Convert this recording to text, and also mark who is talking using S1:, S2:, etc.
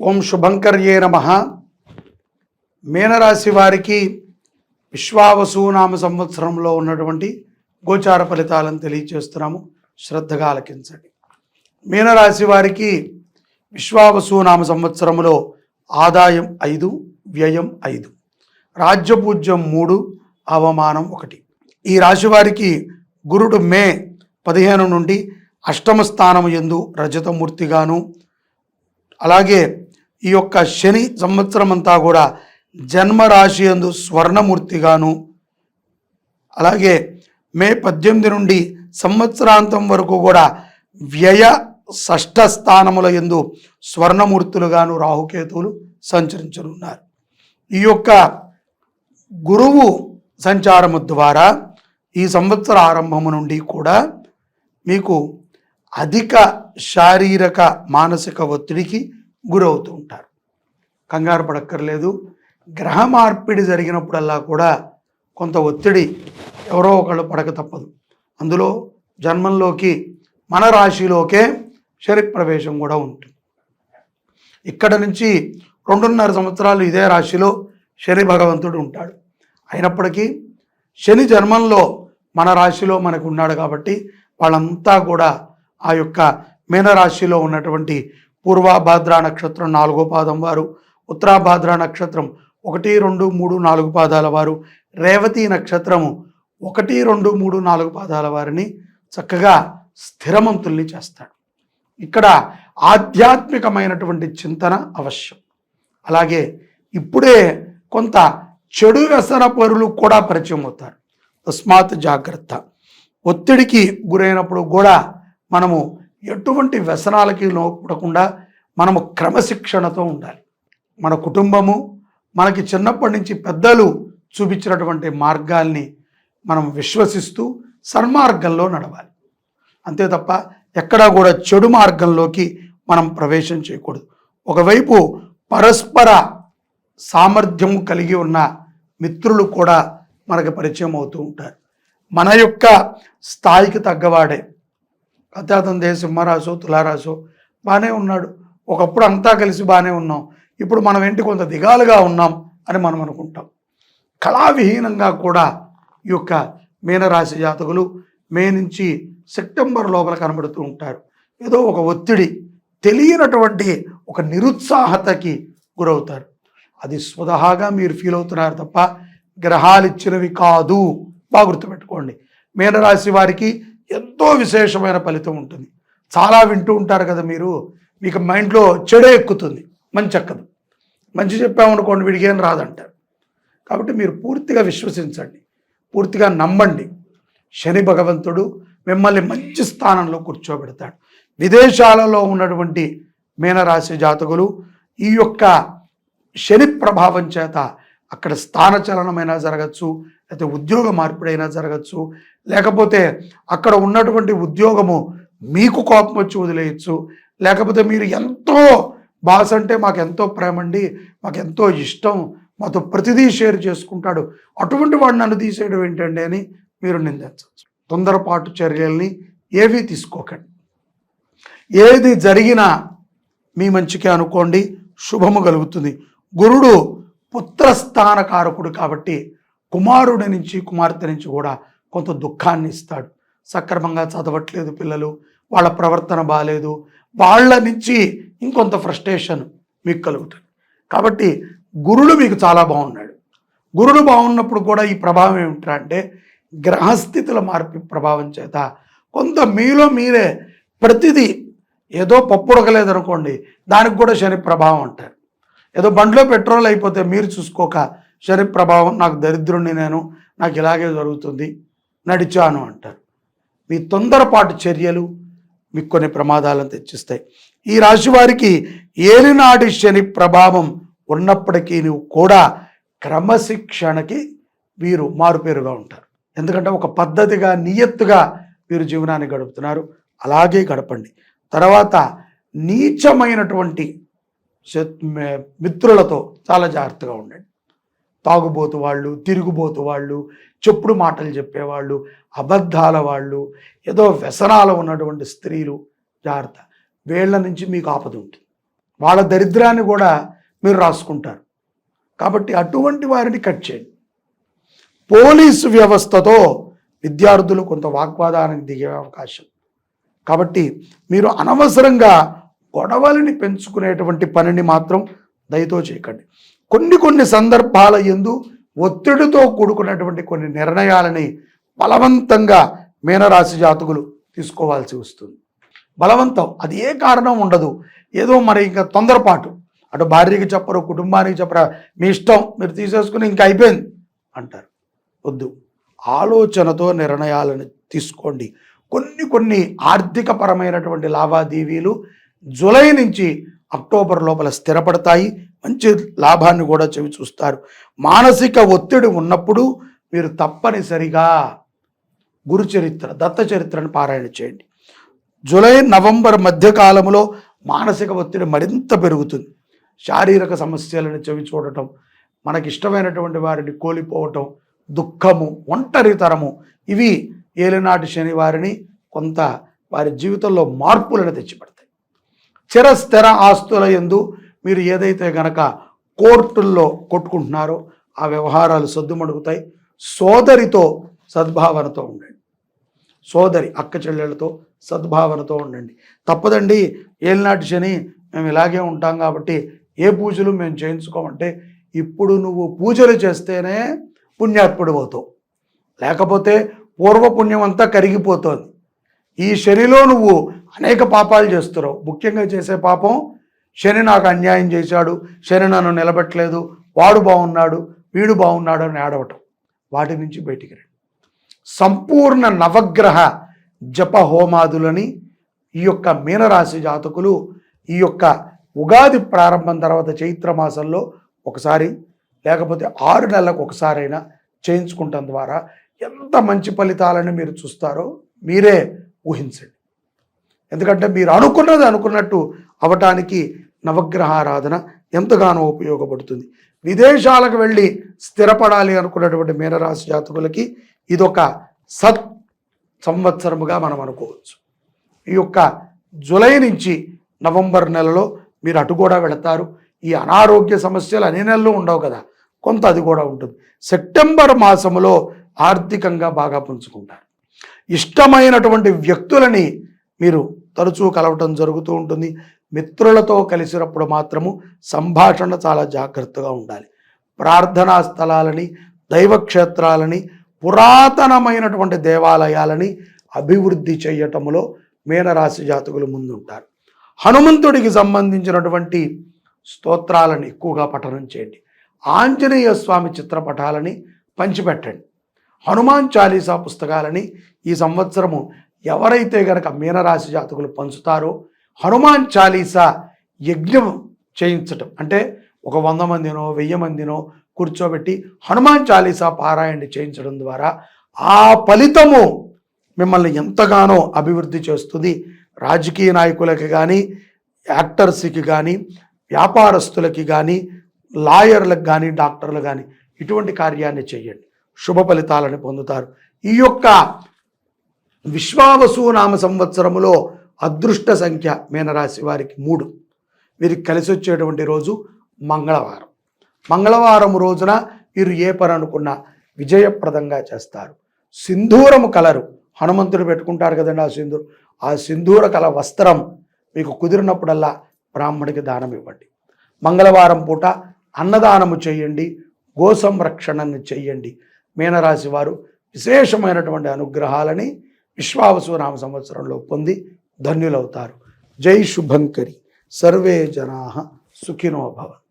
S1: ఓం శుభంకర్యే నమ. మీనరాశి వారికి విశ్వావసునామ సంవత్సరంలో ఉన్నటువంటి గోచార ఫలితాలను తెలియచేస్తున్నాము. శ్రద్ధగా ఆలకించండి. మీనరాశి వారికి విశ్వావసునామ సంవత్సరంలో ఆదాయం ఐదు వ్యయం ఐదు. రాజ్యపూజ్యం మూడు అవమానం ఒకటి. ఈ రాశి వారికి గురుడు మే పదిహేను నుండి అష్టమ స్థానము ఎందు రజతమూర్తిగాను అలాగే ఈ యొక్క శని సంవత్సరం అంతా కూడా జన్మరాశి యందు స్వర్ణమూర్తిగాను అలాగే మే పద్దెనిమిది నుండి సంవత్సరాంతం వరకు కూడా వ్యయ షష్ఠ స్థానముల ఎందు స్వర్ణమూర్తులుగాను రాహుకేతువులు సంచరించనున్నారు. ఈ యొక్క గురువు సంచారము ద్వారా ఈ సంవత్సర ఆరంభము నుండి కూడా మీకు అధిక శారీరక మానసిక ఒత్తిడికి గురవుతూ ఉంటారు. కంగారు పడక్కర్లేదు. గ్రహ మార్పిడి జరిగినప్పుడల్లా కూడా కొంత ఒత్తిడి ఎవరో ఒకళ్ళు పడక తప్పదు. అందులో జన్మంలోకి మన రాశిలోకే శని ప్రవేశం కూడా ఉంటుంది. ఇక్కడ నుంచి రెండున్నర సంవత్సరాలు ఇదే రాశిలో శని భగవంతుడు ఉంటాడు. అయినప్పటికీ శని జన్మంలో మన రాశిలో మనకు ఉన్నాడు కాబట్టి వాళ్ళంతా కూడా ఆ యొక్క మీనరాశిలో ఉన్నటువంటి పూర్వభాద్ర నక్షత్రం నాలుగో పాదం వారు ఉత్తరాభాద్ర నక్షత్రం ఒకటి రెండు మూడు నాలుగు పాదాల వారు రేవతి నక్షత్రము ఒకటి రెండు మూడు నాలుగు పాదాల వారిని చక్కగా స్థిరమంతుల్ని చేస్తాడు. ఇక్కడ ఆధ్యాత్మికమైనటువంటి చింతన అవశ్యం. అలాగే ఇప్పుడే కొంత చెడు వ్యసన పరులు కూడా పరిచయం అవుతారు. తస్మాత్ జాగ్రత్త. ఒత్తిడికి గురైనప్పుడు కూడా మనము ఎటువంటి వ్యసనాలకి లోపడకుండా మనము క్రమశిక్షణతో ఉండాలి. మన కుటుంబము మనకి చిన్నప్పటి నుంచి పెద్దలు చూపించినటువంటి మార్గాల్ని మనం విశ్వసిస్తూ సన్మార్గంలో నడవాలి. అంతే తప్ప ఎక్కడా కూడా చెడు మార్గంలోకి మనం ప్రవేశం చేయకూడదు. ఒకవైపు పరస్పర సామర్థ్యం కలిగి ఉన్న మిత్రులు కూడా మనకు పరిచయం అవుతూ ఉంటారు. మన యొక్క స్థాయికి తగ్గవాడే అత్యాతం దేశ సింహరాశో తులారాశో బాగానే ఉన్నాడు. ఒకప్పుడు అంతా కలిసి బాగానే ఉన్నాం. ఇప్పుడు మనం ఏంటి కొంత దిగాలుగా ఉన్నాం అని మనం అనుకుంటాం. కళావిహీనంగా కూడా ఈ యొక్క మీనరాశి జాతకులు మే నుంచి సెప్టెంబర్ లోపల కనబడుతూ ఉంటారు. ఏదో ఒక ఒత్తిడి తెలియనటువంటి ఒక నిరుత్సాహతకి గురవుతారు. అది స్వతహాగా మీరు ఫీల్ అవుతున్నారు తప్ప గ్రహాలు ఇచ్చినవి కాదు. బాగా గుర్తుపెట్టుకోండి. మీనరాశి వారికి ఎంతో విశేషమైన ఫలితం ఉంటుంది. చాలా వింటూ ఉంటారు కదా మీరు మీకు మైండ్లో చెడే ఎక్కుతుంది మంచి ఎక్కదు. మంచి చెప్పామనుకోండి విడిగేం రాదంటారు. కాబట్టి మీరు పూర్తిగా విశ్వసించండి పూర్తిగా నమ్మండి. శని భగవంతుడు మిమ్మల్ని మంచి స్థానంలో కూర్చోబెడతాడు. విదేశాలలో ఉన్నటువంటి మీనరాశి జాతకులు ఈ యొక్క శని ప్రభావం చేత అక్కడ స్థానచలనమైనా జరగచ్చు లేకపోతే ఉద్యోగ మార్పిడైనా జరగచ్చు. లేకపోతే అక్కడ ఉన్నటువంటి ఉద్యోగము మీకు కోపం వచ్చి వదిలేయచ్చు. లేకపోతే మీరు ఎంతో బాస్ అంటే మాకు ఎంతో ప్రేమ అండి మాకు ఎంతో ఇష్టం మాతో ప్రతిదీ షేర్ చేసుకుంటాడు. అటువంటి వాడు నన్ను తీసేయడం ఏంటండి అని మీరు నిందించవచ్చు. తొందరపాటు చర్యల్ని ఏవి తీసుకోకండి. ఏది జరిగినా మీ మంచికే అనుకోండి శుభము కలుగుతుంది. గురుడు పుత్రస్థానకారకుడు కాబట్టి కుమారుడి నుంచి కుమార్తె నుంచి కూడా కొంత దుఃఖాన్ని ఇస్తాడు. సక్రమంగా చదవట్లేదు పిల్లలు వాళ్ళ ప్రవర్తన బాగాలేదు వాళ్ళ నుంచి ఇంకొంత ఫ్రస్ట్రేషన్ మీకు కలుగుతుంది. కాబట్టి గురుడు మీకు చాలా బాగున్నాడు. గురుడు బాగున్నప్పుడు కూడా ఈ ప్రభావం ఏమిటంటే అంటే గ్రహస్థితుల మార్పు ప్రభావం చేత కొంత మీలో మీరే ప్రతిదీ ఏదో పప్పు ఉడకలేదనుకోండి దానికి కూడా శని ప్రభావం అంటారు. ఏదో బండిలో పెట్రోల్ అయిపోతే మీరు చూసుకోక శని ప్రభావం నాకు దరిద్రుణ్ణి నేను నాకు ఇలాగే జరుగుతుంది నడిచాను అంటారు. మీ తొందరపాటు చర్యలు మీకు కొన్ని ప్రమాదాలను తెచ్చిస్తాయి. ఈ రాశి వారికి ఏలినాటి శని ప్రభావం ఉన్నప్పటికీ నువ్వు కూడా క్రమశిక్షణకి వీరు మారుపేరుగా ఉంటారు. ఎందుకంటే ఒక పద్ధతిగా నియత్తుగా వీరు జీవనాన్ని గడుపుతున్నారు. అలాగే గడపండి. తర్వాత నీచమైనటువంటి మిత్రులతో చాలా జాగ్రత్తగా ఉండండి. తాగుబోతు వాళ్ళు తిరుగుబోతు వాళ్ళు చెప్పుడు మాటలు చెప్పేవాళ్ళు అబద్ధాల వాళ్ళు ఏదో వ్యసనాలు ఉన్నటువంటి స్త్రీలు జాగ్రత్త. వీళ్ళ నుంచి మీకు ఆపద ఉంటుంది. వాళ్ళ దరిద్రాన్ని కూడా మీరు రాసుకుంటారు. కాబట్టి అటువంటి వారిని కట్ చేయండి. పోలీసు వ్యవస్థతో విద్యార్థులు కొంత వాగ్వాదానికి దిగే అవకాశం. కాబట్టి మీరు అనవసరంగా గొడవలని పెంచుకునేటువంటి పనిని మాత్రం దయతో చేయకండి. కొన్ని కొన్ని సందర్భాల ఎందు ఒత్తిడితో కూడుకున్నటువంటి కొన్ని నిర్ణయాలని బలవంతంగా మీనరాశి జాతకులు తీసుకోవాల్సి వస్తుంది. బలవంతం అది ఏ కారణం ఉండదు. ఏదో మరి ఇంకా తొందరపాటు. అటు భార్యకి చెప్పరు కుటుంబానికి చెప్పరా మీ ఇష్టం మీరు తీసేసుకుని ఇంకా అయిపోయింది అంటారు. వద్దు. ఆలోచనతో నిర్ణయాలను తీసుకోండి. కొన్ని కొన్ని ఆర్థిక పరమైనటువంటి లావాదేవీలు జూలై నుంచి అక్టోబర్ లోపల స్థిరపడతాయి. మంచి లాభాన్ని కూడా చెవి చూస్తారు. మానసిక ఒత్తిడి ఉన్నప్పుడు మీరు తప్పనిసరిగా గురు చరిత్ర దత్త చరిత్రను పారాయణ చేయండి. జూలై నవంబర్ మధ్యకాలంలో మానసిక ఒత్తిడి మరింత పెరుగుతుంది. శారీరక సమస్యలను చెవి చూడటం మనకి ఇష్టమైనటువంటి వారిని కోల్పోవటం దుఃఖము ఒంటరితరము ఇవి ఏలినాటి శని వారిని కొంత వారి జీవితంలో మార్పులను తెచ్చిపెడతాయి. చిరస్థిర ఆస్తుల ఎందు మీరు ఏదైతే గనక కోర్టుల్లో కొట్టుకుంటున్నారో ఆ వ్యవహారాలు సద్దుమడుగుతాయి. సోదరితో సద్భావనతో ఉండండి. సోదరి అక్క చెల్లెళ్ళతో సద్భావనతో ఉండండి. తప్పదండి ఏలినాటి శని మేము ఇలాగే ఉంటాం కాబట్టి ఏ పూజలు మేము చేయించుకోమంటే ఇప్పుడు నువ్వు పూజలు చేస్తేనే పుణ్యాత్ముడు అవుతావు. లేకపోతే పూర్వపుణ్యం అంతా కరిగిపోతుంది. ఈ శనిలో నువ్వు అనేక పాపాలు చేస్తున్నావు. ముఖ్యంగా చేసే పాపం శని నాకు అన్యాయం చేశాడు శని నన్ను నిలబెట్టలేదు వాడు బాగున్నాడు వీడు బాగున్నాడు అని ఆడవటం వాటి నుంచి బయటికి రండి. సంపూర్ణ నవగ్రహ జప హోమాదులని ఈ యొక్క మీనరాశి జాతకులు ఈ యొక్క ఉగాది ప్రారంభం తర్వాత చైత్ర మాసంలో ఒకసారి లేకపోతే ఆరు నెలలకు ఒకసారైనా చేయించుకుంటాం ద్వారా ఎంత మంచి ఫలితాలను మీరు చూస్తారో మీరే ఊహించండి. ఎందుకంటే మీరు అనుకున్నది అనుకున్నట్టు అవటానికి నవగ్రహారాధన ఎంతగానో ఉపయోగపడుతుంది. విదేశాలకు వెళ్ళి స్థిరపడాలి అనుకున్నటువంటి మీనరాశి జాతకులకి ఇదొక సత్ సంవత్సరముగా మనం అనుకోవచ్చు. ఈ యొక్క జులై నుంచి నవంబర్ నెలలో మీరు అటు కూడా వెళతారు. ఈ అనారోగ్య సమస్యలు అన్ని నెలలో ఉండవు కదా. కొంత అది కూడా ఉంటుంది. సెప్టెంబర్ మాసములో ఆర్థికంగా బాగా పుంజుకుంటారు. ఇష్టమైనటువంటి వ్యక్తులని మీరు తరచూ కలవటం జరుగుతూ ఉంటుంది. మిత్రులతో కలిసినప్పుడు మాత్రము సంభాషణ చాలా జాగ్రత్తగా ఉండాలి. ప్రార్థనా స్థలాలని దైవక్షేత్రాలని పురాతనమైనటువంటి దేవాలయాలని అభివృద్ధి చేయటంలో మీనరాశి జాతకులు ముందుంటారు. హనుమంతుడికి సంబంధించినటువంటి స్తోత్రాలను ఎక్కువగా పఠనం చేయండి. ఆంజనేయ స్వామి చిత్రపటాలని పంచిపెట్టండి. హనుమాన్ చాలీసా పుస్తకాలని ఈ సంవత్సరము ఎవరైతే గనక మీనరాశి జాతకులు పంచుతారో హనుమాన్ చాలీసా యజ్ఞం చేయించటం. అంటే ఒక వంద మందినో వెయ్యి మందినో కూర్చోబెట్టి హనుమాన్ చాలీసా పారాయణ చేయించడం ద్వారా ఆ ఫలితము మిమ్మల్ని ఎంతగానో అభివృద్ధి చేస్తుంది. రాజకీయ నాయకులకి కానీ యాక్టర్స్కి కానీ వ్యాపారస్తులకి కానీ లాయర్లకు కానీ డాక్టర్లు కానీ ఇటువంటి కార్యాన్ని చేయండి. శుభ ఫలితాలను పొందుతారు. ఈ యొక్క విశ్వావసు నామ సంవత్సరములో అదృష్ట సంఖ్య మీనరాశి వారికి మూడు. వీరికి కలిసి వచ్చేటువంటి రోజు మంగళవారం. మంగళవారం రోజున వీరు ఏ పని అనుకున్నా విజయప్రదంగా చేస్తారు. సింధూరము కలరు హనుమంతుడు పెట్టుకుంటారు కదండి ఆ సింధూరు ఆ సింధూర కల వస్త్రం మీకు కుదిరినప్పుడల్లా బ్రాహ్మడికి దానం ఇవ్వండి. మంగళవారం పూట అన్నదానము చేయండి గో సంరక్షణను చెయ్యండి మీనరాశి వారు విశేషమైనటువంటి అనుగ్రహాలని విశ్వావసు నామ సంవత్సరంలో పొంది ధన్యులవుతారు జై శుభంకరి సర్వే జనా సుఖినో భవంతు